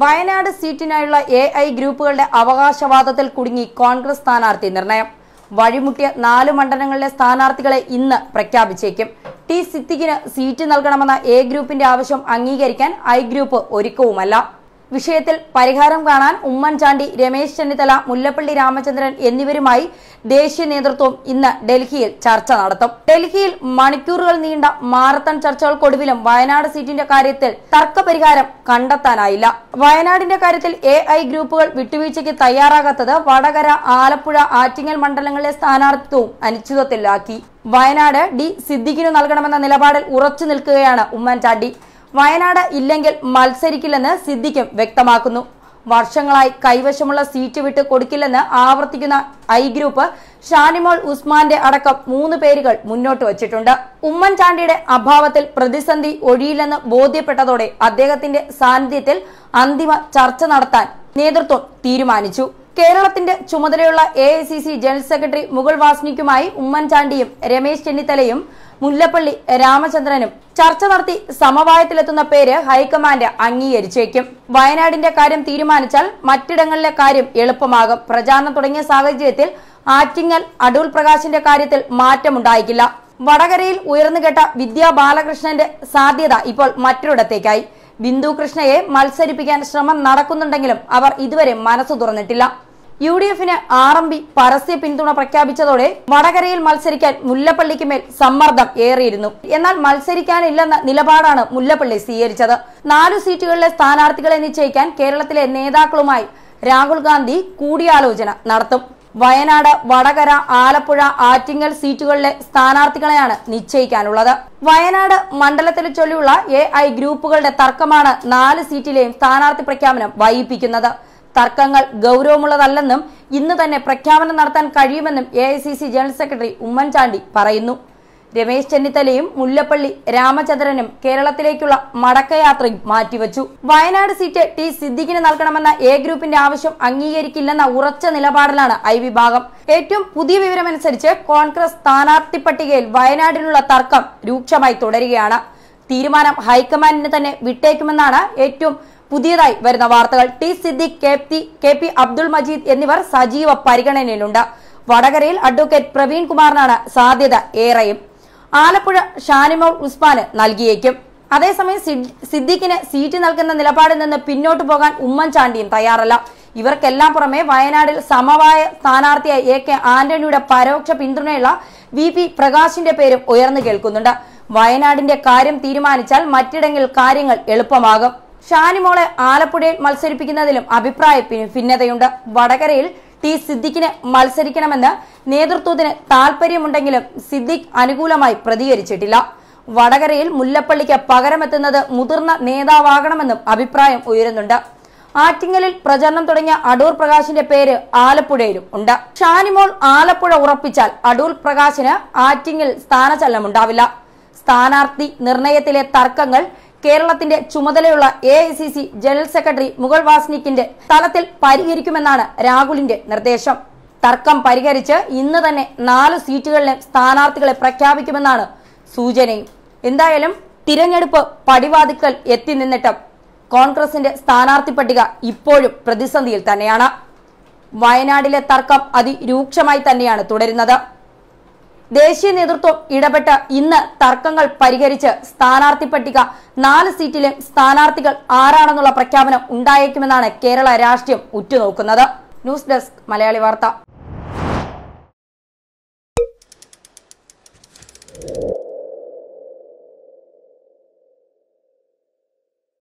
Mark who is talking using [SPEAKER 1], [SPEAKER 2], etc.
[SPEAKER 1] Wayanad സീറ്റിനായുള്ള A I ഗ്രൂപ്പുകളുടെ അവകാശവാദത്തിൽ കുടുങ്ങി കോൺഗ്രസ് സ്ഥാനാർത്ഥി നിർണയം. വഴിമുട്ടിയ നാല് മണ്ഡലങ്ങളിലെ സ്ഥാനാർത്ഥികളെ ഇന്ന് പ്രഖ്യാപിച്ചേക്കും. ടി സിദ്ദിഖിന് സീറ്റ് നൽകണമെന്ന എ ഗ്രൂപ്പിന്റെ ആവശ്യം അംഗീകരിക്കാൻ ഐ ഗ്രൂപ്പ് ഒരുക്കവുമല്ല. വിഷയത്തിൽ പരിഹാരം കാണാൻ ഉമ്മൻചാണ്ടി രമേശ് ചെന്നിത്തല മുല്ലപ്പള്ളി രാമചന്ദ്രൻ എന്നിവരുമായി ദേശീയ നേതൃത്വം ഇന്ന് ഡൽഹിയിൽ ചർച്ച നടത്തും. ഡൽഹിയിൽ മണിക്കൂറുകൾ നീണ്ട മാരത്തൺ ചർച്ചകൾക്കൊടുവിലും വയനാട് സീറ്റിന്റെ കാര്യത്തിൽ തർക്കപരിഹാരം കണ്ടെത്താനായില്ല. വയനാടിന്റെ കാര്യത്തിൽ എ ഐ ഗ്രൂപ്പുകൾ വിട്ടുവീഴ്ചയ്ക്ക് തയ്യാറാകാത്തത് വടകര ആലപ്പുഴ ആറ്റിങ്ങൽ മണ്ഡലങ്ങളിലെ സ്ഥാനാർത്ഥിത്വവും അനിശ്ചിതത്വത്തിലാക്കി. വയനാട് ഡി സിദ്ദിഖിനു നൽകണമെന്ന നിലപാടിൽ ഉറച്ചു നിൽക്കുകയാണ് ഉമ്മൻചാണ്ടി. വയനാട് ഇല്ലെങ്കിൽ മത്സരിക്കില്ലെന്ന് സിദ്ദിഖും വ്യക്തമാക്കുന്നു. വർഷങ്ങളായി കൈവശമുള്ള സീറ്റ് വിട്ട് കൊടുക്കില്ലെന്ന് ആവർത്തിക്കുന്ന ഐ ഗ്രൂപ്പ് ഷാനിമോൾ ഉസ്മാന്റെ അടക്കം മൂന്ന് പേരുകൾ മുന്നോട്ട് വച്ചിട്ടുണ്ട്. ഉമ്മൻചാണ്ടിയുടെ അഭാവത്തിൽ പ്രതിസന്ധി ഒഴിയില്ലെന്ന് ബോധ്യപ്പെട്ടതോടെ അദ്ദേഹത്തിന്റെ സാന്നിധ്യത്തിൽ അന്തിമ ചർച്ച നടത്താൻ നേതൃത്വം തീരുമാനിച്ചു. കേരളത്തിന്റെ ചുമതലയുള്ള A I C C general secretary Mukul വാസ്നിക്കുമായി ഉമ്മൻചാണ്ടിയും രമേശ് ചെന്നിത്തലയും മുല്ലപ്പള്ളി രാമചന്ദ്രനും ചർച്ച നടത്തി സമവായത്തിലെത്തുന്ന പേര് ഹൈക്കമാൻഡ് അംഗീകരിച്ചേക്കും. വയനാടിന്റെ കാര്യം തീരുമാനിച്ചാൽ മറ്റിടങ്ങളിലെ കാര്യം എളുപ്പമാകും. പ്രചാരണം തുടങ്ങിയ സാഹചര്യത്തിൽ ആറ്റിങ്ങൽ അടൂർ പ്രകാശിന്റെ കാര്യത്തിൽ മാറ്റമുണ്ടായിക്കില്ല. വടകരയിൽ ഉയർന്നുകേട്ട വിദ്യാ ബാലകൃഷ്ണന്റെ സാധ്യത ഇപ്പോൾ മറ്റൊരിടത്തേക്കായി. ബിന്ദു കൃഷ്ണയെ മത്സരിപ്പിക്കാൻ ശ്രമം നടക്കുന്നുണ്ടെങ്കിലും അവർ ഇതുവരെ മനസ്സു തുറന്നിട്ടില്ല. യു ഡി എഫിന് ആർ എം പി പരസ്യ പിന്തുണ പ്രഖ്യാപിച്ചതോടെ വടകരയിൽ മത്സരിക്കാൻ മുല്ലപ്പള്ളിക്ക് മേൽ സമ്മർദ്ദം ഏറിയിരുന്നു. എന്നാൽ മത്സരിക്കാനില്ലെന്ന നിലപാടാണ് മുല്ലപ്പള്ളി സ്വീകരിച്ചത്. നാലു സീറ്റുകളിലെ സ്ഥാനാർത്ഥികളെ നിശ്ചയിക്കാൻ കേരളത്തിലെ നേതാക്കളുമായി രാഹുൽ ഗാന്ധി കൂടിയാലോചന നടത്തും. വയനാട് വടകര ആലപ്പുഴ ആറ്റിങ്ങൽ സീറ്റുകളിലെ സ്ഥാനാർത്ഥികളെയാണ് നിശ്ചയിക്കാനുള്ളത്. വയനാട് മണ്ഡലത്തിലെ ചൊല്ലിയുള്ള എ ഗ്രൂപ്പുകളുടെ തർക്കമാണ് നാല് സീറ്റിലെയും സ്ഥാനാർത്ഥി പ്രഖ്യാപനം വൈകിപ്പിക്കുന്നത്. തർക്കങ്ങൾ ഗൗരവമുള്ളതല്ലെന്നും ഇന്ന് തന്നെ പ്രഖ്യാപനം നടത്താൻ കഴിയുമെന്നും എ ജനറൽ സെക്രട്ടറി ഉമ്മൻചാണ്ടി പറയുന്നു. രമേശ് ചെന്നിത്തലയും മുല്ലപ്പള്ളി രാമചന്ദ്രനും കേരളത്തിലേക്കുള്ള മടക്കയാത്രയും മാറ്റിവച്ചു. വയനാട് സീറ്റ് ടി സിദ്ദിഖിന് നൽകണമെന്ന എ ഗ്രൂപ്പിന്റെ ആവശ്യം അംഗീകരിക്കില്ലെന്ന ഉറച്ച നിലപാടിലാണ് ഐ വിഭാഗം. ഏറ്റവും പുതിയ വിവരമനുസരിച്ച് കോൺഗ്രസ് സ്ഥാനാർത്ഥി പട്ടികയിൽ വയനാടിനുള്ള തർക്കം രൂക്ഷമായി തുടരുകയാണ്. തീരുമാനം ഹൈക്കമാൻഡിന് തന്നെ വിട്ടേക്കുമെന്നാണ് ഏറ്റവും പുതിയതായി വരുന്ന വാർത്തകൾ. T Siddique K P K P Abdul Majeed എന്നിവർ സജീവ പരിഗണനയിലുണ്ട്. വടകരയിൽ അഡ്വക്കേറ്റ് പ്രവീൺ കുമാറിനാണ് സാധ്യത ഏറെയും. ആലപ്പുഴ ഷാനിമോൾ ഉസ്മാന് നൽകിയേക്കും. അതേസമയം സിദ്- സിദ്ദിഖിന് സീറ്റ് നൽകുന്ന നിലപാടിൽ നിന്ന് പിന്നോട്ട് പോകാൻ ഉമ്മൻചാണ്ടിയും തയ്യാറല്ല. ഇവർക്കെല്ലാം പുറമെ വയനാടിൽ സമവായ സ്ഥാനാർത്ഥിയായ എ കെ ആന്റണിയുടെ പരോക്ഷ പിന്തുണയുള്ള വി പി പ്രകാശിന്റെ പേരും ഉയർന്നു കേൾക്കുന്നുണ്ട്. വയനാടിന്റെ കാര്യം തീരുമാനിച്ചാൽ മറ്റിടങ്ങളിൽ കാര്യങ്ങൾ എളുപ്പമാകും. ഷാനിമോളെ ആലപ്പുഴയിൽ മത്സരിപ്പിക്കുന്നതിലും അഭിപ്രായ ഭിന്നതയുണ്ട്. വടകരയിൽ ടി സിദ്ദിഖിന് മത്സരിക്കണമെന്ന് നേതൃത്വത്തിന് താൽപര്യമുണ്ടെങ്കിലും സിദ്ദിഖ് അനുകൂലമായി പ്രതികരിച്ചിട്ടില്ല. വടകരയിൽ മുല്ലപ്പള്ളിക്ക് പകരമെത്തുന്നത് മുതിർന്ന നേതാവാകണമെന്നും അഭിപ്രായം ഉയരുന്നുണ്ട്. ആറ്റിങ്ങലിൽ പ്രചരണം തുടങ്ങിയ അടൂർ പ്രകാശിന്റെ പേര് ആലപ്പുഴയിലും ഉണ്ട്. ഷാനിമോൾ ആലപ്പുഴ ഉറപ്പിച്ചാൽ അടൂർ പ്രകാശിന് ആറ്റിങ്ങിൽ സ്ഥാനചലനമുണ്ടാവില്ല. സ്ഥാനാർത്ഥി നിർണയത്തിലെ തർക്കങ്ങൾ കേരളത്തിന്റെ ചുമതലയുള്ള A I C C general secretary Mukul വാസ്നിക്കിന്റെ തലത്തിൽ പരിഹരിക്കുമെന്നാണ് രാഹുലിന്റെ നിർദ്ദേശം. തർക്കം പരിഹരിച്ച് ഇന്ന് തന്നെ നാല് സീറ്റുകളിലെ സ്ഥാനാർത്ഥികളെ പ്രഖ്യാപിക്കുമെന്നാണ് സൂചനയും. എന്തായാലും തിരഞ്ഞെടുപ്പ് പടിവാതിക്കൽ എത്തി നിന്നിട്ടും കോൺഗ്രസിന്റെ സ്ഥാനാർത്ഥി പട്ടിക ഇപ്പോഴും പ്രതിസന്ധിയിൽ തന്നെയാണ്. വയനാടിലെ തർക്കം അതിരൂക്ഷമായി തന്നെയാണ് തുടരുന്നത്. ദേശീയ നേതൃത്വം ഇടപെട്ട് ഇന്ന് തർക്കങ്ങൾ പരിഹരിച്ച് സ്ഥാനാർത്ഥി പട്ടിക. നാല് സീറ്റിലെ സ്ഥാനാർത്ഥികൾ ആരാണെന്നുള്ള പ്രഖ്യാപനം ഉണ്ടായേക്കുമെന്നാണ് കേരള രാഷ്ട്രീയം ഉറ്റുനോക്കുന്നത്. ന്യൂസ് ഡെസ്ക് മലയാളി വാർത്ത.